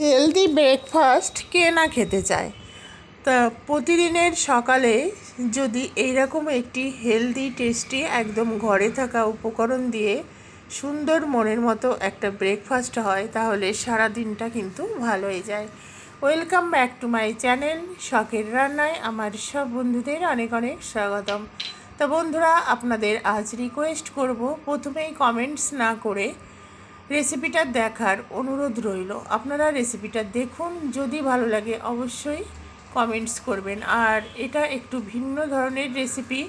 Healthy breakfast কে না খেতে চায়? তা প্রতিদিনের সকালে যদি এইরকম একটি হেলদি টেস্টি একদম ঘরে থাকা উপকরণ দিয়ে সুন্দর মনের মতো একটা ব্রেকফাস্ট হয়, তাহলে সারা দিনটা কিন্তু ভালোই যায়। Welcome back to my channel শখের রান্নায় আমার সব বন্ধুদের অনেক অনেক স্বাগতম। তা বন্ধুরা, আপনাদের আজ রিকোয়েস্ট করব, প্রথমেই কমেন্টস না করে রেসিপিটা দেখার অনুরোধ রইল। আপনারা রেসিপিটা দেখুন, যদি ভালো লাগে অবশ্যই কমেন্টস করবেন। আর এটা একটু ভিন্ন ধরনের রেসিপি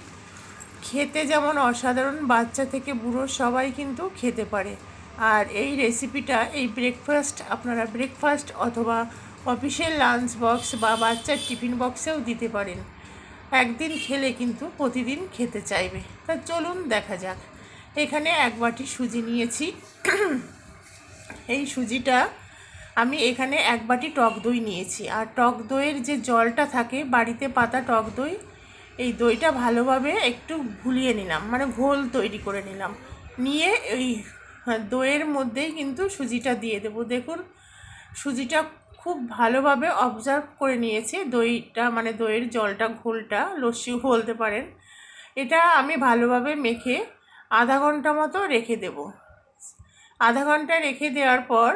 খেতে যেমন অসাধারণ, বাচ্চা থেকে বুড়ো সবাই কিন্তু খেতে পারে। আর এই রেসিপিটা এই ব্রেকফাস্ট আপনারা ব্রেকফাস্ট অথবা অফিসের লাঞ্চ বক্স বা বাচ্চার টিফিন বক্সেও দিতে পারেন। একদিন খেলে কিন্তু প্রতিদিন খেতে চাইবে। তা চলুন দেখা যাক। এখানে এক বাটি সুজি নিয়েছি। এই সুজিটা আমি এখানে এক বাটি টক দই নিয়েছি। আর টক দইয়ের যে জলটা থাকে, বাড়িতে পাতা টক দই, এই দইটা ভালোভাবে একটু ভুলিয়ে নিলাম মানে ঘোল তৈরি করে নিলাম। নিয়ে এই দইয়ের মধ্যেই কিন্তু সুজিটা দিয়ে দেবো। দেখুন, সুজিটা খুব ভালোভাবে অবজার্ভ করে নিয়েছে। দইটা মানে দইয়ের জলটা, ঘোলটা লস্যিও বলতে পারেন। এটা আমি ভালোভাবে মেখে আধা ঘণ্টা মতো রেখে দেব। আধা ঘণ্টা রেখে দেওয়ার পর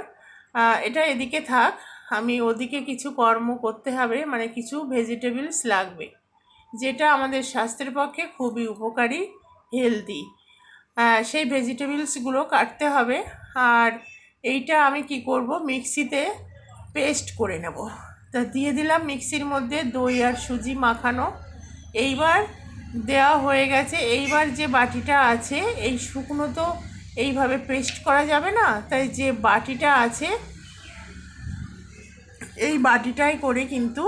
এটা এদিকে থাক, আমি ওদিকে কিছু কর্ম করতে হবে মানে কিছু ভেজিটেবলস লাগবে, যেটা আমাদের স্বাস্থ্যের পক্ষে খুবই উপকারী হেলদি সেই ভেজিটেবলসগুলো কাটতে হবে, আর এইটা আমি কি করব, মিক্সিতে পেস্ট করে নেব। তা দিয়ে দিলাম মিক্সির মধ্যে দই আর সুজি মাখানো। এইবার দেওয়া হয়ে গেছে। এইবার যে বাটিটা আছে, এই শুকনো তো এইভাবে পেস্ট করা যাবে না? তাই যে বাটিটা আছে, এই বাটিটাই করে কিন্তু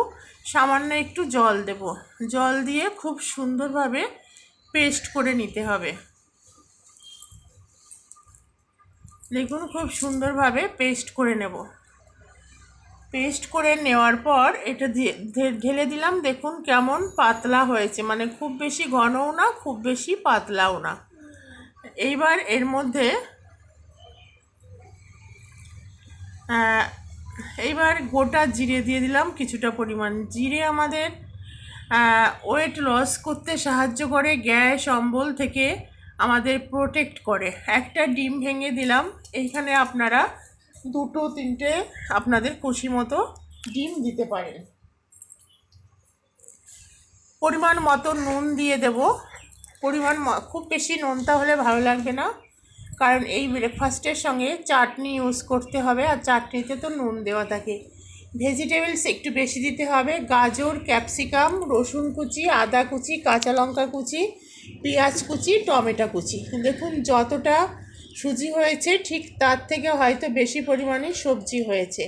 সামান্য একটু জল দেব। জল দিয়ে খুব সুন্দরভাবে পেস্ট করে নিতে হবে। দেখুন, খুব সুন্দরভাবে পেস্ট করে নেব। পেস্ট করে নেওয়ার পর এটা ঢেলে দিলাম। দেখুন কেমন পাতলা হয়েছে। মানে খুব বেশি ঘনও না, খুব বেশি পাতলাও না। এইবার এর মধ্যে এইবার গোটা জিরে দিয়ে দিলাম কিছুটা পরিমাণ। জিরে আমাদের ওয়েট লস করতে সাহায্য করে, গ্যাস, অম্বল থেকে আমাদের প্রোটেক্ট করে। একটা ডিম ভেঙে দিলাম। এইখানে আপনারা দুটো তিনটে আপনাদের খুশি মতো ডিম দিতে পারেন। পরিমাণ মতো নুন দিয়ে দেব। পরিমাণ খুব বেশি নুনটা হলে ভালো লাগবে না। কারণ এই ব্রেকফাস্টের সঙ্গে চাটনি ইউজ করতে হবে আর চাটনিতে তো নুন দেওয়া থাকে। ভেজিটেবলস একটু বেশি দিতে হবে। গাজর ক্যাপসিকাম রসুন কুচি, আদা কুচি, কাঁচা লঙ্কা কুচি, পেঁয়াজ কুচি, টমেটো কুচি। দেখুন যতটা সুজি হয়েছে, ঠিক তার থেকে হয়তো বেশি পরিমাণে সবজি হয়েছে।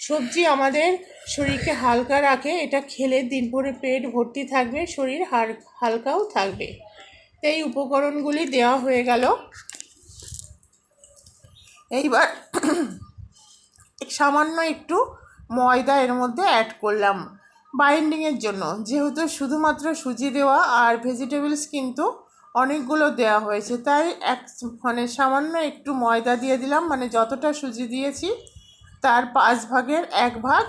সবজি আমাদের শরীরকে হালকা রাখে, এটা খেলে দিন পরে পেট ভর্তি থাকবে, শরীর হার হালকাও থাকবে। এই উপকরণগুলি দেওয়া হয়ে গেল। এইবার সামান্য একটু ময়দা এর মধ্যে অ্যাড করলাম। বাইন্ডিংয়ের জন্য, যেহেতু শুধুমাত্র সুজি দেওয়া আর ভেজিটেবলস কিন্তু অনেকগুলো দেওয়া হয়েছে। তাই এক মানে সামান্য একটু ময়দা দিয়ে দিলাম। মানে যতটা সুজি দিয়েছি, তার পাঁচ ভাগের এক ভাগ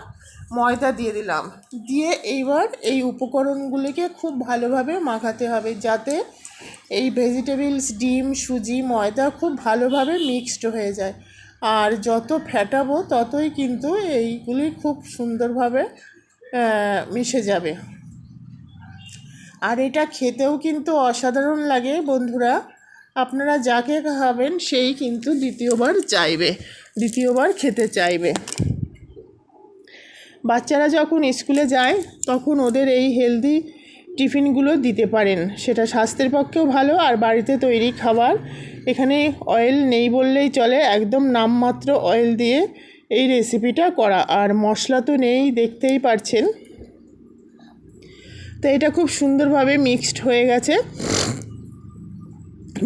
ময়দা দিয়ে দিলাম। দিয়ে এইবার এই উপকরণগুলিকে খুব ভালোভাবে মাখাতে হবে যাতে এই ভেজিটেবলস ডিম, সুজি, ময়দা খুব ভালোভাবে মিক্সড হয়ে যায়। আর যত ফ্যাটাবো ততই কিন্তু এইগুলি খুব সুন্দরভাবে মিশে যাবে। আর এটা খেতেও কিন্তু অসাধারণ লাগে, বন্ধুরা। আপনারা যাকে খাবেন, সেই কিন্তু দ্বিতীয়বার চাইবে, দ্বিতীয়বার খেতে চাইবে। বাচ্চারা যখন স্কুলে যায়, তখন ওদের এই হেলদি টিফিনগুলো দিতে পারেন। সেটা স্বাস্থ্যের পক্ষেও ভালো, আর বাড়িতে তৈরি খাবার। এখানে অয়েল নেই বললেই চলে, একদম নামমাত্র অয়েল দিয়ে এই রেসিপিটা করা। আর মশলা তো নেই, দেখতেই পারছেন। তো এটা খুব সুন্দরভাবে মিক্সড হয়ে গেছে।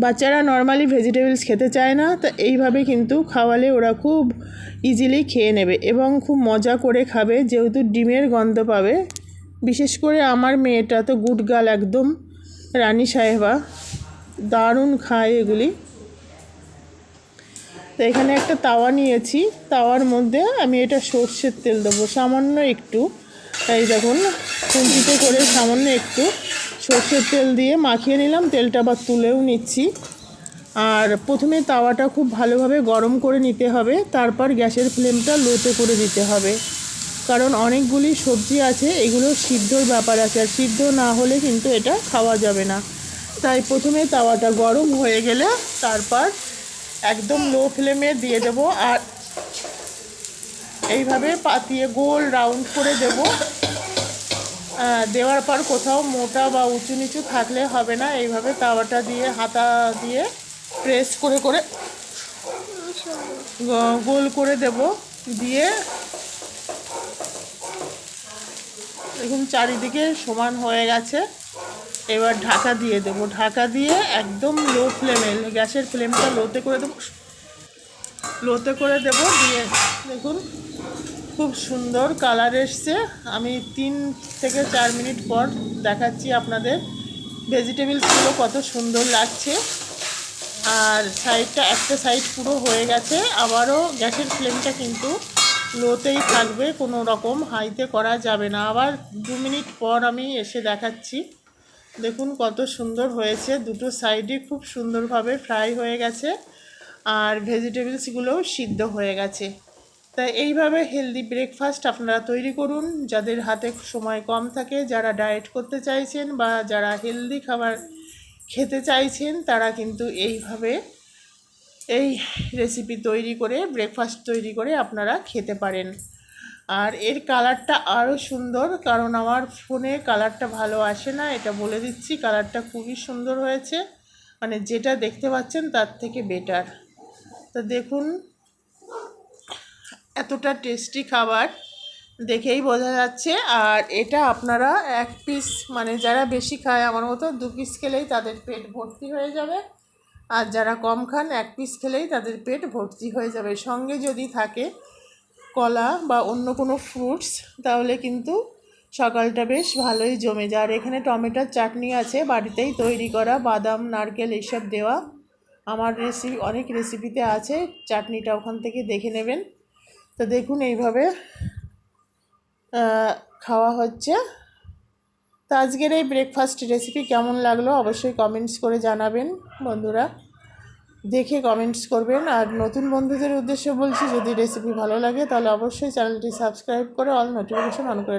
বাচ্চারা নর্মালি ভেজিটেবলস খেতে চায় না, তা এইভাবে কিন্তু খাওয়ালে ওরা খুব ইজিলি খেয়ে নেবে এবং খুব মজা করে খাবে, যেহেতু ডিমের গন্ধ পাবে। বিশেষ করে আমার মেয়েটা তো গুড গাল একদম, রানী সাহেবা। দারুণ খায় এগুলি। তো এখানে একটা তাওয়া নিয়েছি, তাওয়ার মধ্যে আমি এটা সর্ষের তেল দেবো, সামান্য একটু। এই দেখুন, খুন্তিতে করে সামান্য একটু সর্ষের তেল দিয়ে মাখিয়ে নিলাম। তেলটা আবার তুলেও নিচ্ছি। আর প্রথমে তাওয়াটা খুব ভালোভাবে গরম করে নিতে হবে। তারপর গ্যাসের ফ্লেমটা লোতে করে দিতে হবে। কারণ অনেকগুলি সবজি আছে, এগুলো সিদ্ধর ব্যাপার আছে, আর সিদ্ধ না হলে কিন্তু এটা খাওয়া যাবে না। তাই প্রথমে তাওয়াটা গরম হয়ে গেলে তারপর একদম লো ফ্লেমে দিয়ে দেবো। আর এইভাবে পাতিয়ে গোল রাউন্ড করে দেবো। দেওয়ার পর কোথাও মোটা বা উঁচু নিচু থাকলে হবে না। এইভাবে তাওয়াটা দিয়ে, হাতা দিয়ে প্রেস করে করে গোল করে দেব। দিয়ে দেখুন, চারিদিকে সমান হয়ে গেছে। এবার ঢাকা দিয়ে দেবো। ঢাকা দিয়ে একদম লো ফ্লেমে গ্যাসের ফ্লেমটা লোতে করে দেবো। লোতে করে দেবো। দিয়ে দেখুন খুব সুন্দর কালার এসছে। আমি তিন থেকে চার মিনিট পর দেখাচ্ছি আপনাদের। ভেজিটেবলসগুলো কত সুন্দর লাগছে। আর সাইডটা একটা সাইড পুরো হয়ে গেছে। আবারও গ্যাসের ফ্লেমটা কিন্তু লোতেই থাকবে, কোনো রকম হাইতে করা যাবে না। আবার দু মিনিট পর আমি এসে দেখাচ্ছি। দেখুন কত সুন্দর হয়েছে। দুটো সাইডই খুব সুন্দরভাবে ফ্রাই হয়ে গেছে। আর ভেজিটেবলসগুলোও সিদ্ধ হয়ে গেছে। তাই এইভাবে হেলদি ব্রেকফাস্ট আপনারা তৈরি করুন। যাদের হাতে সময় কম থাকে, যারা ডায়েট করতে চাইছেন বা যারা হেলদি খাবার খেতে চাইছেন, তারা কিন্তু এইভাবে এই রেসিপি তৈরি করে ব্রেকফাস্ট তৈরি করে আপনারা খেতে পারেন। আর এর কালারটা আরও সুন্দর, কারণ আমার ফোনে কালারটা ভালো আসে না, এটা বলে দিচ্ছি কালারটা খুবই সুন্দর হয়েছে। মানে যেটা দেখতে পাচ্ছেন তার থেকে বেটার তো দেখুন এতটা টেস্টি খাবার দেখেই বোঝা যাচ্ছে। আর এটা আপনারা এক পিস মানে যারা বেশি খায় আমার মতো, দু পিস খেলেই তাদের পেট ভর্তি হয়ে যাবে। আর যারা কম খান, এক পিস খেলেই তাদের পেট ভর্তি হয়ে যাবে। সঙ্গে যদি থাকে কলা বা অন্য কোনো ফ্রুটস তাহলে কিন্তু সকালটা বেশ ভালোই জমে যায়। আর এখানে টমেটোর চাটনি আছে, বাড়িতেই তৈরি করা বাদাম, নারকেল এইসব দেওয়া। আমার রেসিপি অনেক রেসিপিতে আছে, চাটনিটা ওখান থেকে দেখে নেবেন। তো দেখুন এইভাবে খাওয়া হচ্ছে। তো আজকের এই ব্রেকফাস্ট রেসিপি কেমন লাগল অবশ্যই কমেন্টস করে জানাবেন বন্ধুরা। দেখে কমেন্টস করবেন। আর নতুন বন্ধুদের উদ্দেশ্যে বলছি, যদি রেসিপি ভালো লাগে তাহলে অবশ্যই চ্যানেলটি সাবস্ক্রাইব করে অল নোটিফিকেশন অন করে